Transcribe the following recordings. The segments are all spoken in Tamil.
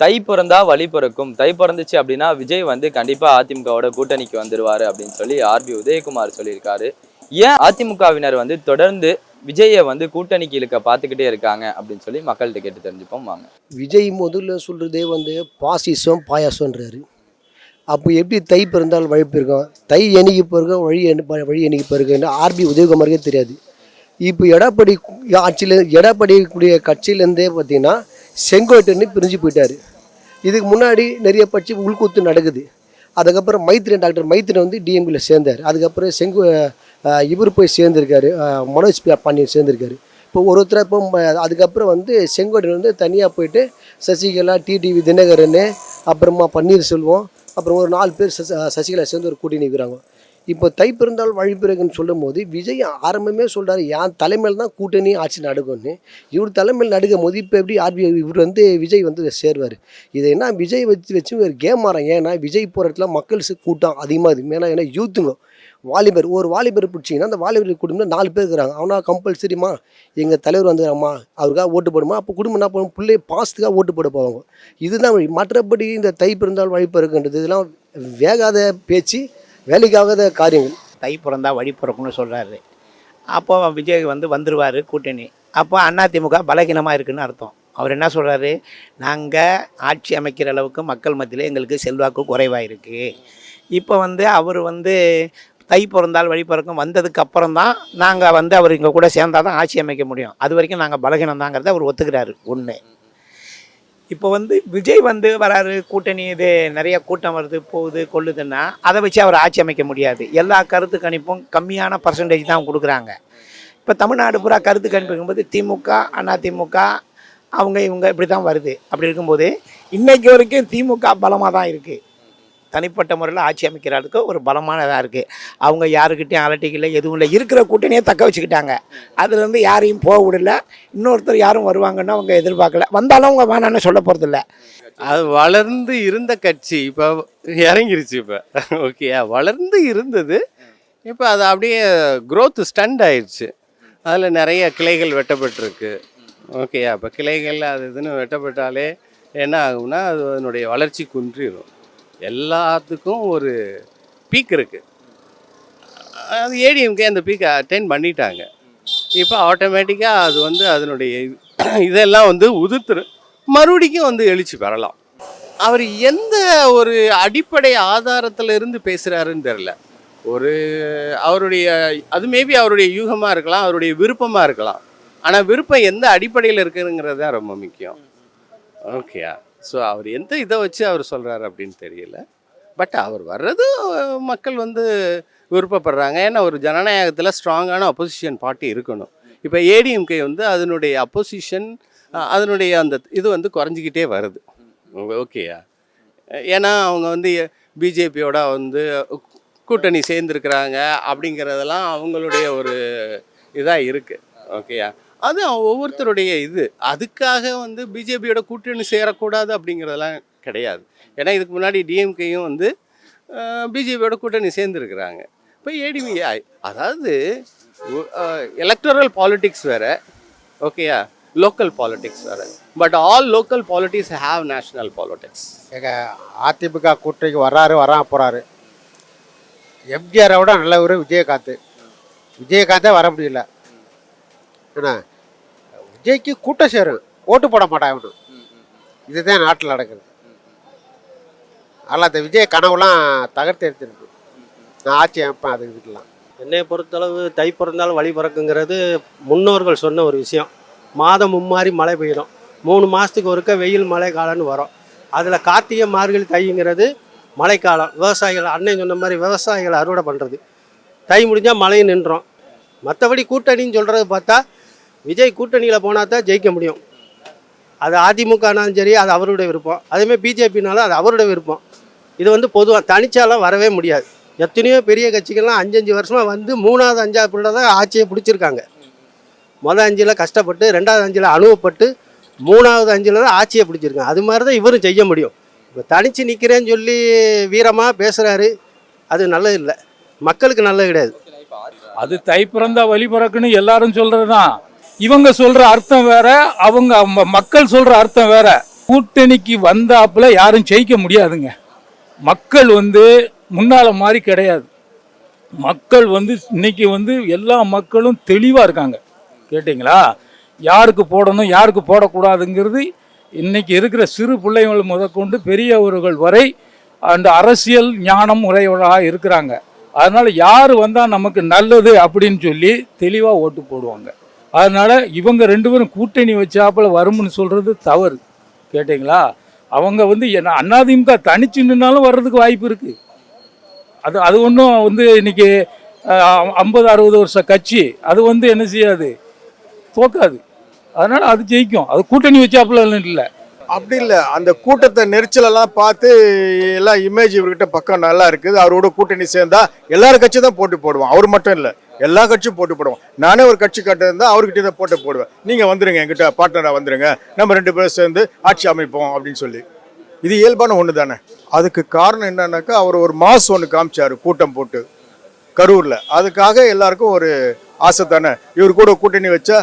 தை பிறந்தா வழி பிறக்கும். தை பிறந்துச்சு அப்படின்னா விஜய் வந்து கண்டிப்பா அதிமுகவோட கூட்டணிக்கு வந்துருவாரு அப்படின்னு சொல்லி ஆர்பி உதயகுமார் சொல்லியிருக்காரு. ஏன் அதிமுகவினர் வந்து தொடர்ந்து விஜயை வந்து கூட்டணிக்கு இழுக்க பார்த்துக்கிட்டே இருக்காங்க அப்படின்னு சொல்லி மக்கள்கிட்ட கேட்டு தெரிஞ்சுப்போம் வாங்க. விஜய் முதல்ல சொல்கிறதே வந்து பாசிசம் பாயாசம்ன்றாரு. அப்போ எப்படி தை பிறந்தால் வழி பிறக்கும்? தை எணுகி பிறகு வழி என்ன வழி என்னைக்கு பிறகுன்னு ஆர்பி உதயகுமாருக்கே தெரியாது. இப்போ எடப்பாடி ஆட்சியில் எடப்பாடி கூடிய கட்சியிலேருந்தே பார்த்தீங்கன்னா செங்கோட்டைன்னு பிரிஞ்சு போயிட்டார். இதுக்கு முன்னாடி நிறைய பட்சி உள்கூத்து நடக்குது. அதுக்கப்புறம் மைத்திரன் டாக்டர் மைத்திரன் வந்து டிஎம்கில் சேர்ந்தார். அதுக்கப்புறம் செங்கு இவர் போய் சேர்ந்திருக்காரு. மனோஜ் பாண்டியன் சேர்ந்திருக்காரு. இப்போ ஒரு ஒருத்தராக இப்போ அதுக்கப்புறம் வந்து செங்கோட்டையன் வந்து தனியாக போயிட்டு சசிகலா டிடிவி தினகரன் அப்புறமா பன்னீர்செல்வம் அப்புறம் ஒரு நாலு பேர் சசிகலா சேர்ந்து ஒரு கூட்டணி இருக்கிறாங்க. இப்போ தை பிறந்தால் வழி பிறகுன்னு சொல்லும் போது விஜய் ஆரம்பமே சொல்கிறாரு என் தலைமையில் தான் கூட்டணி ஆட்சி நடக்கும்னு இவர் தலைமையில் நடுக்கும் போது இப்போ எப்படி ஆர்பிஐ இவர் வந்து விஜய் வந்து சேருவார். இதை என்ன விஜய் வச்சு வச்சு ஒரு கேம் ஆறான் ஏன்னா விஜய் போகிற இடத்துல மக்கள் கூட்டம் அதிகமாக இருக்குது ஏன்னா ஏன்னா யூத்துங்க வாலிபர் ஒரு வாலிபர் பிடிச்சிங்கன்னா அந்த வாலிபர் குடும்பம் நாலு பேர் இருக்கிறாங்க. அவனா கம்பல்சரிமா எங்கள் தலைவர் வந்துடுறாம்மா அவருக்காக ஓட்டு போடுமா? அப்போ குடும்பம் என்ன பண்ணும்? பிள்ளை பாசத்துக்காக ஓட்டு போட போவாங்க. இதுதான் வழி. மற்றபடி இந்த தை பிறந்தால் வழி இதெல்லாம் வேகாத பேச்சு. வேலைக்காகாத காரியங்கள். தை பிறந்தா வழி பிறக்கும்னு சொல்கிறாரு அப்போ விஜய் வந்து வந்துடுவார் கூட்டணி. அப்போ அதிமுக பலகீனமாக இருக்குன்னு அர்த்தம். அவர் என்ன சொல்கிறாரு நாங்கள் ஆட்சி அமைக்கிற அளவுக்கு மக்கள் மத்தியில் எங்களுக்கு செல்வாக்கு குறைவாக இருக்குது இப்போ வந்து அவர் வந்து தை பிறந்தால் வழி பிறக்கும் வந்ததுக்கு அப்புறம் தான் நாங்கள் வந்து அவர் இங்கே கூட சேர்ந்தால் தான் ஆட்சி அமைக்க முடியும். அது வரைக்கும் நாங்கள் பலகீனம் தாங்கிறத அவர் ஒத்துக்கிறாரு ஒன்று இப்போ வந்து விஜய் வந்து வராரு கூட்டணி இது நிறைய கூட்டம் வருது போகுது கொள்ளுதுன்னா அதை வச்சு அவர் ஆட்சி அமைக்க முடியாது. எல்லா கருத்து கணிப்பும் கம்மியான பர்சன்டேஜ் தான் கொடுக்குறாங்க. இப்போ தமிழ்நாடு பூரா கருத்து கணிப்பு இருக்கும்போது திமுக அதிமுக அவங்க இவங்க இப்படி தான் வருது. அப்படி இருக்கும்போது இன்றைக்கு வரைக்கும் திமுக பலமாக தான் இருக்குது தனிப்பட்ட முறையில் ஆட்சி அமைக்கிறதுக்கு ஒரு பலமானதாக இருக்குது அவங்க யாருக்கிட்டையும் அலட்டிக்கல எதுவும் இல்லை. இருக்கிற கூட்டணியே தக்க வச்சுக்கிட்டாங்க. அதுலேருந்து யாரையும் போக விடல. இன்னொருத்தர் யாரும் வருவாங்கன்னு அவங்க எதிர்பார்க்கல. வந்தாலும் அவங்க வேணான்னு சொல்ல போகிறதில்ல அது வளர்ந்து இருந்த கட்சி இப்போ இறங்கிருச்சு இப்போ. ஓகேயா வளர்ந்து இருந்தது. இப்போ அது அப்படியே க்ரோத் ஸ்டண்ட் ஆயிடுச்சு அதில் நிறைய கிளைகள் வெட்டப்பட்டிருக்கு. ஓகேயா இப்போ கிளைகள் அது இதுன்னு வெட்டப்பட்டாலே என்ன ஆகும்னா அது அதனுடைய வளர்ச்சி குன்றிடும் எல்லாத்துக்கும் ஒரு பீக் இருக்குது அது ஏடிஎம்கே அந்த பீக்கை அட்டைன் பண்ணிட்டாங்க. இப்போ ஆட்டோமேட்டிக்காக அது வந்து அதனுடைய இதெல்லாம் வந்து உதிர்த்துரு மறுபடிக்கும் வந்து எழுச்சி பெறலாம் அவர் எந்த ஒரு அடிப்படை ஆதாரத்தில் இருந்து பேசுகிறாருன்னு தெரில ஒரு அவருடைய அது மேபி அவருடைய யூகமாக இருக்கலாம் அவருடைய விருப்பமாக இருக்கலாம். ஆனால் விருப்பம் எந்த அடிப்படையில் இருக்குங்கிறது தான் ரொம்ப முக்கியம். ஓகேயா ஸோ அவர் எந்த இதை வச்சு அவர் சொல்கிறாரு அப்படின்னு தெரியல. பட் அவர் வர்றது மக்கள் வந்து விருப்பப்படுறாங்க. ஏன்னா ஒரு ஜனநாயகத்தில் ஸ்ட்ராங்கான அப்போசிஷன் பார்ட்டி இருக்கணும். இப்போ ஏடிஎம்கே வந்து அதனுடைய அப்போசிஷன் அதனுடைய அந்த இது வந்து குறைஞ்சிக்கிட்டே வருது. ஓகேயா ஏன்னா அவங்க வந்து பிஜேபியோட வந்து கூட்டணி சேர்ந்துருக்கிறாங்க அப்படிங்கிறதெல்லாம் அவங்களுடைய ஒரு இதாக இருக்குது ஓகேயா அது ஒவ்வொருத்தருடைய இது. அதுக்காக வந்து பிஜேபியோட கூட்டணி சேரக்கூடாது அப்படிங்கிறதெல்லாம் கிடையாது. ஏன்னா இதுக்கு முன்னாடி டிஎம்கேயும் வந்து பிஜேபியோட கூட்டணி சேர்ந்துருக்குறாங்க. இப்போ ஏடிஎம்கே அதாவது எலக்டரல் பாலிட்டிக்ஸ் வேறு ஓகேயா? லோக்கல் பாலிட்டிக்ஸ் வேறு. But all local politics have national politics எங்கள் அதிமுக கூட்டணிக்கு வராரு வரா போகிறாரு எம்ஜிஆரை விட நல்லவர் விஜயகாந்த். விஜயகாந்தே வர முடியல. என்ன விஜய்க்கு கூட்டம் சேரும் ஓட்டு போட மாட்டான் அவனு இதுதான் நாட்டில் நடக்குது. அதில் அந்த விஜய் கனவுலாம் தகர்த்து எடுத்துருக்கு. நான் ஆட்சி அமைப்பேன் அது இதுக்கெல்லாம் என்னை பொறுத்தளவு தை பிறந்தாலும் வழி பிறக்குங்கிறது முன்னோர்கள் சொன்ன ஒரு விஷயம். மாதம் மும்மாறி மழை பெய்யும். மூணு மாதத்துக்கு ஒருக்க வெயில் மழை காலம்னு வரும். அதில் கார்த்திகை மார்கழி தைங்கிறது மழைக்காலம். விவசாயிகள் அன்னை சொன்ன மாதிரி விவசாயிகள் அறுவடை பண்ணுறது தை முடிஞ்சால் மழையும் நின்றோம். மற்றபடி கூட்டணின்னு சொல்கிறது பார்த்தா விஜய் கூட்டணியில் போனால் தான் ஜெயிக்க முடியும். அது அதிமுகனாலும் சரி அது அவருடைய விருப்பம். அதேமாதிரி பிஜேபினாலும் அது அவருடைய விருப்பம். இது வந்து பொதுவாக தனிச்சாலாம் வரவே முடியாது. எத்தனையோ பெரிய கட்சிகள்லாம் அஞ்சஞ்சு வருஷமாக வந்து மூணாவது அஞ்சாவது பிள்ளை தான் ஆட்சியை பிடிச்சிருக்காங்க. மொதல் அஞ்சில் கஷ்டப்பட்டு ரெண்டாவது அஞ்சில் அனுபவப்பட்டு மூணாவது அஞ்சில் தான் ஆட்சியை பிடிச்சிருக்காங்க. அது மாதிரி தான் இவரும் செய்ய முடியும். இப்போ தனித்து நிற்கிறேன்னு சொல்லி வீரமாக பேசுகிறாரு அது நல்லது இல்லை மக்களுக்கு நல்லது கிடையாது. அது தை பிறந்தா வழி பிறக்குன்னு எல்லாரும் சொல்றது தான் இவங்க சொல்ற அர்த்தம் வேற அவங்க மக்கள் சொல்ற அர்த்தம் வேற. கூட்டணிக்கு வந்தாப்புல யாரும் ஜெயிக்க முடியாதுங்க. மக்கள் வந்து முன்னால மாதிரி கிடையாது. மக்கள் வந்து இன்னைக்கு வந்து எல்லா மக்களும் தெளிவாக இருக்காங்க. கேட்டிங்களா? யாருக்கு போடணும் யாருக்கு போடக்கூடாதுங்கிறது இன்னைக்கு இருக்கிற சிறு பிள்ளைகள் முதற்கொண்டு பெரியவர்கள் வரை அந்த அரசியல் ஞானம் உரையவர்களாக இருக்கிறாங்க. அதனால் யார் வந்தால் நமக்கு நல்லது அப்படின்னு சொல்லி தெளிவாக ஓட்டு போடுவாங்க. அதனால் இவங்க ரெண்டு பேரும் கூட்டணி வச்சாப்புல வரும்னு சொல்கிறது தவறு. கேட்டிங்களா? அவங்க வந்து என்ன அதிமுக தனிச்சு நின்னாலும் வர்றதுக்கு வாய்ப்பு இருக்குது அது அது ஒன்றும் வந்து இன்றைக்கி ஐம்பது அறுபது வருஷம் கட்சி அது வந்து என்ன செய்யாது? தோக்காது. அதனால் அது ஜெயிக்கும். அது கூட்டணி வச்சாப்புல இல்லை. அப்படி இல்லை. அந்த கூட்டத்தை நெரிச்சலெல்லாம் பார்த்து எல்லாம் இமேஜ் இவர்கிட்ட பக்கம் நல்லா இருக்குது. அவரோட கூட்டணி சேர்ந்தா எல்லாரும் கட்சி தான் போட்டு போடுவோம் அவர் மட்டும் இல்லை. எல்லா கட்சியும் போட்டு போடுவோம். நானே ஒரு கட்சி கட்ட இருந்தால் அவர்கிட்ட தான் போட்டு போடுவேன். நீங்கள் வந்துருங்க என்கிட்ட பார்ட்னராக வந்துருங்க. நம்ம ரெண்டு பேரும் சேர்ந்து ஆட்சி அமைப்போம் அப்படின்னு சொல்லி. இது இயல்பான ஒன்று தானே அதுக்கு காரணம் என்னன்னாக்கா அவர் ஒரு மாஸ் ஒன்று காமிச்சார் கூட்டம் போட்டு. கரூரில். அதுக்காக எல்லாருக்கும் ஒரு ஆசை தானே? இவர் கூட கூட்டணி வச்சா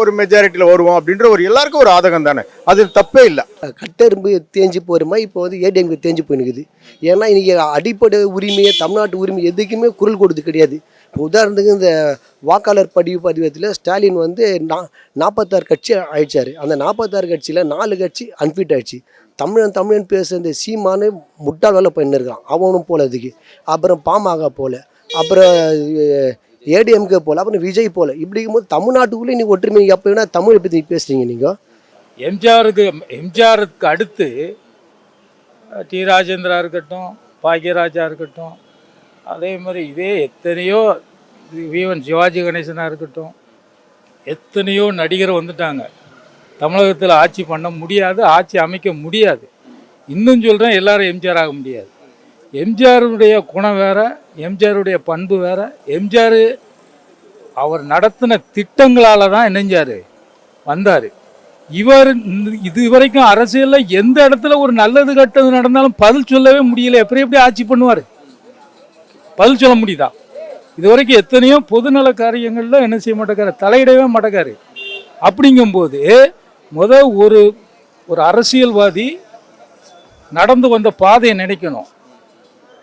ஒரு மெஜாரிட்டியில் வருவோம் அப்படின்ற ஒரு எல்லாருக்கும் ஒரு ஆதகம் தானே? அது தப்பே இல்லை. கட்டெரும்பு தேஞ்சு போகிற மாதிரி இப்போ வந்து ஏடிஎம்க்கு தேஞ்சு போயினுக்குது ஏன்னா இன்றைக்கி அடிப்படை உரிமையை தமிழ்நாட்டு உரிமை எதுக்குமே குரல் கொடுத்து கிடையாது. உதாரணத்துக்கு இந்த வாக்காளர் பதிவு பதிவத்தில் ஸ்டாலின் வந்து நா நாற்பத்தாறு கட்சி அழிச்சார் அந்த நாற்பத்தாறு கட்சியில் நாலு கட்சி அன்ஃபிட் ஆயிடுச்சு. தமிழன் தமிழன் பேசுகிற இந்த சீமானு முட்டாள் வேலை பண்ணிருக்கான். அவனும் போல அதுக்கு. அப்புறம் பாமக போல. அப்புறம் ஏடிஎம்கே போல. அப்புறம் விஜய் போல. இப்படி இருக்கும்போது தமிழ்நாட்டுக்குள்ளே நீங்கள் ஒற்றுமை. எப்போ வேணா தமிழை பற்றி பேசுகிறீங்க நீங்கள் எம்ஜிஆருக்கு எம்ஜிஆருக்கு அடுத்து டி ராஜேந்திரா இருக்கட்டும் பாக்யராஜா இருக்கட்டும் அதே மாதிரி இதே எத்தனையோ வீவன் சிவாஜி கணேசனாக இருக்கட்டும் எத்தனையோ நடிகர் வந்துட்டாங்க. தமிழகத்தில் ஆட்சி பண்ண முடியாது ஆட்சி அமைக்க முடியாது. இன்னும் சொல்கிறேன் எல்லாரும் எம்ஜிஆர் ஆக முடியாது. எம்ஜிஆருடைய குணம் வேறு எம்ஜிஆருடைய பண்பு வேறு. எம்ஜிஆர் அவர் நடத்தின திட்டங்களால் தான் இணைஞ்சார் வந்தார். இவர் இது வரைக்கும் அரசியலில் எந்த இடத்துல ஒரு நல்லது கெட்டது நடந்தாலும் பதில் சொல்லவே முடியல. எப்படி எப்படி ஆட்சி பண்ணுவார்? பதில் சொல்ல முடியுதா? இது வரைக்கும் எத்தனையோ பொதுநல காரியங்களில் என்ன செய்ய மாட்டேக்காரு தலையிடவே மாட்டேக்காரு அப்படிங்கும்போது முத ஒரு ஒரு அரசியல்வாதி நடந்து வந்த பாதையை நினைக்கணும்.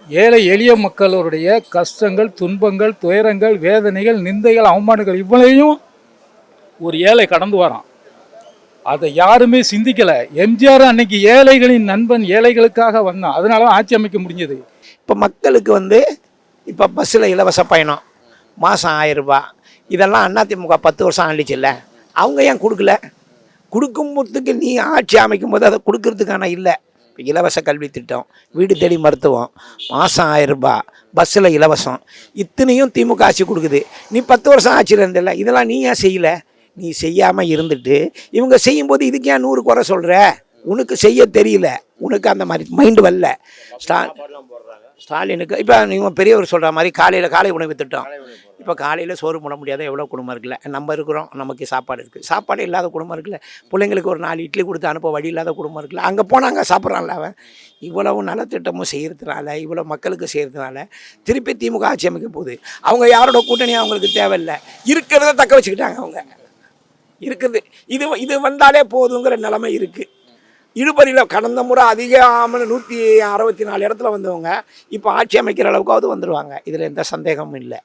ஏழை எளிய மக்களுடைய கஷ்டங்கள் துன்பங்கள் துயரங்கள் வேதனைகள் நிந்தைகள் அவமானங்கள் இவ்வளையும் ஒரு ஏழை கடந்து வரான். அதை யாருமே சிந்திக்கலை. எம்ஜிஆர் அன்னைக்கு ஏழைகளின் நண்பன் ஏழைகளுக்காக வந்தான். அதனால தான் ஆட்சி அமைக்க முடிஞ்சது. இப்போ மக்களுக்கு வந்து இப்போ பஸ்ஸில் இலவச பயணம். மாதம் ஆயிரரூபா. இதெல்லாம் அதிமுக பத்து வருஷம் ஆண்டுச்சுல்ல. அவங்க ஏன் கொடுக்கல? கொடுக்கும்போதுக்கு நீ ஆட்சி அமைக்கும் போது அதை கொடுக்கறதுக்கான இல்லை. இப்போ இலவச கல்வி திட்டம் வீடு தேடி மருத்துவம் மாதம் ஆயிரரூபா பஸ்ஸில் இலவசம் இத்தனையும் திமுக ஆட்சி கொடுக்குது. நீ பத்து வருஷம் ஆட்சியில் இருந்தில்ல இதெல்லாம் நீ ஏன் செய்யலை? நீ செய்யாமல் இருந்துட்டு இவங்க செய்யும்போது இதுக்கு ஏன் நூறு குறை சொல்கிற உனக்கு செய்ய தெரியல. உனக்கு அந்த மாதிரி மைண்டு வரல. ஸ்டா ஸ்டாலினுக்கு இப்போ நீங்கள் பெரியவர் சொல்கிற மாதிரி காலையில் காலை உணவு திட்டம் இப்போ காலையில் சோறு போட முடியாத எவ்வளோ குடும்பம் இருக்குல்ல? நம்ம இருக்கிறோம் நமக்கு சாப்பாடு இருக்குது சாப்பாடு இல்லாத குடும்பம் இருக்குல்ல? பிள்ளைங்களுக்கு ஒரு நாலு இட்லி கொடுத்து அனுப்ப வழி இல்லாத குடும்பம் இருக்குல்ல? அங்கே போனால் அங்கே சாப்பிட்றான்ல அவன். இவ்வளவு நலத்திட்டமும் செய்கிறதுனால இவ்வளோ மக்களுக்கு செய்கிறதுனால திருப்பி திமுக ஆட்சி அமைக்க போகுது. அவங்க யாரோட கூட்டணி அவங்களுக்கு தேவையில்லை. இருக்கிறத தக்க வச்சுக்கிட்டாங்க அவங்க. இருக்குது இது இது வந்தாலே போதுங்கிற நிலைமை இருக்குது இழுபறியில் கடந்த முறை அதிகமான நூற்றி அறுபத்தி நாலு இடத்துல வந்தவங்க இப்போ ஆட்சி அமைக்கிற அளவுக்காவது வந்துடுவாங்க இதில் எந்த சந்தேகமும் இல்லை.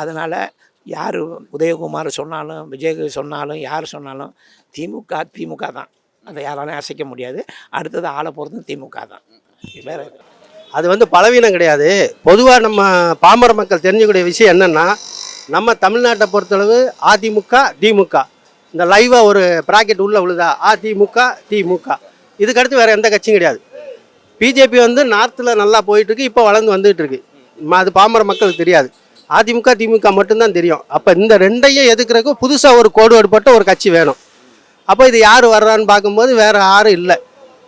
அதனால் யார் உதயகுமார் சொன்னாலும் விஜய் சொன்னாலும் யார் சொன்னாலும் திமுக திமுக தான். அதை யாராலையும் அசைக்க முடியாது. அடுத்தது ஆளை போகிறதும் திமுக தான். வேறு அது வந்து பலவீனம் கிடையாது. பொதுவாக நம்ம பாமர மக்கள் தெரிஞ்சக்கூடிய விஷயம் என்னென்னா நம்ம தமிழ்நாட்டை பொறுத்தளவு அதிமுக திமுக இந்த லைவாக ஒரு ப்ராக்கெட் உள்ளே விழுதா? அதிமுக திமுக. இதுக்கடுத்து வேறு எந்த கட்சியும் கிடையாது. பிஜேபி வந்து நார்த்தில் நல்லா போயிட்டுருக்கு இப்போ வளர்ந்து வந்துகிட்டு இருக்கு அது பாமர மக்களுக்கு தெரியாது. அதிமுக திமுக மட்டும்தான் தெரியும். அப்போ இந்த ரெண்டையும் எதுக்குறதுக்கு புதுசாக ஒரு கோடுபட்ட ஒரு கட்சி வேணும். அப்போ இது யார் வர்றான்னு பார்க்கும்போது வேறு யாரும் இல்லை.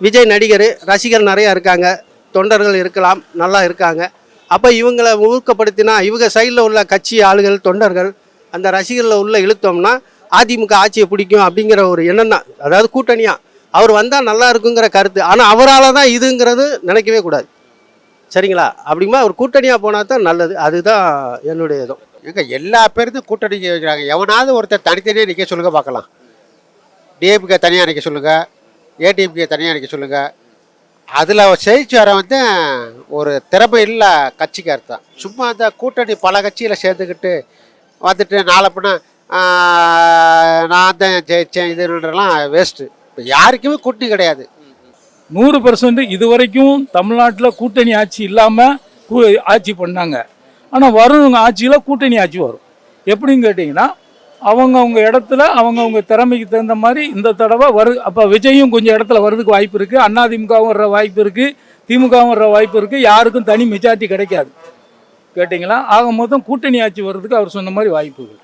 விஜய் நடிகர் ரசிகர் நிறையா இருக்காங்க. தொண்டர்கள் இருக்கலாம் நல்லா இருக்காங்க. அப்போ இவங்களை ஊக்கப்படுத்தினா இவங்க சைடில் உள்ள கட்சி ஆளுகள் தொண்டர்கள் அந்த ரசிகர்களை உள்ள இழுத்தோம்னா அதிமுக ஆட்சியை பிடிக்கும் அப்படிங்கிற ஒரு எண்ணம் தான் அதாவது கூட்டணியாக அவர் வந்தால் நல்லா இருக்குங்கிற கருத்து. ஆனால் அவரால் தான் இதுங்கிறது நினைக்கவே கூடாது. சரிங்களா? அப்படிமா அவர் கூட்டணியாக போனால் தான் நல்லது. அதுதான் என்னுடைய இதுவும் எங்க எல்லா பேருந்தும் கூட்டணி வைக்கிறாங்க எவனாவது ஒருத்தர் தனித்தனியாக நிற்க சொல்லுங்க பார்க்கலாம். டிஎம்கே தனியாக நிற்க சொல்லுங்கள் ஏடிஎம்கே தனியாக நிற்க சொல்லுங்கள் அதில் ஜெயிச்சு வர வந்து ஒரு திறமை இல்லை கட்சிக்கார் தான். சும்மா அந்த கூட்டணி பல கட்சியில் சேர்ந்துக்கிட்டு வந்துட்டு நாளை பின்ன நான் தான் ஜெயித்தேன் இதுன்றலாம் வேஸ்ட்டு இப்போ யாருக்குமே கூட்டணி கிடையாது. நூறு பர்சன்ட் இது வரைக்கும் தமிழ்நாட்டில் கூட்டணி ஆட்சி இல்லாமல் ஆட்சி பண்ணாங்க. ஆனால் வரும் ஆட்சியில் கூட்டணி ஆட்சி வரும். எப்படின்னு கேட்டிங்கன்னா அவங்கவுங்க இடத்துல அவங்கவுங்க திறமைக்கு தகுந்த மாதிரி இந்த தடவை வரு அப்போ விஜயும் கொஞ்சம் இடத்துல வர்றதுக்கு வாய்ப்பு இருக்குது அதிமுகவும் வர்ற வாய்ப்பு இருக்குது திமுகவும் வர்ற வாய்ப்பு இருக்குது யாருக்கும் தனி மெஜாரிட்டி கிடைக்காது. கேட்டிங்களா? ஆக மொத்தம் கூட்டணி ஆட்சி வர்றதுக்கு அவர் சொன்ன மாதிரி வாய்ப்புகள்.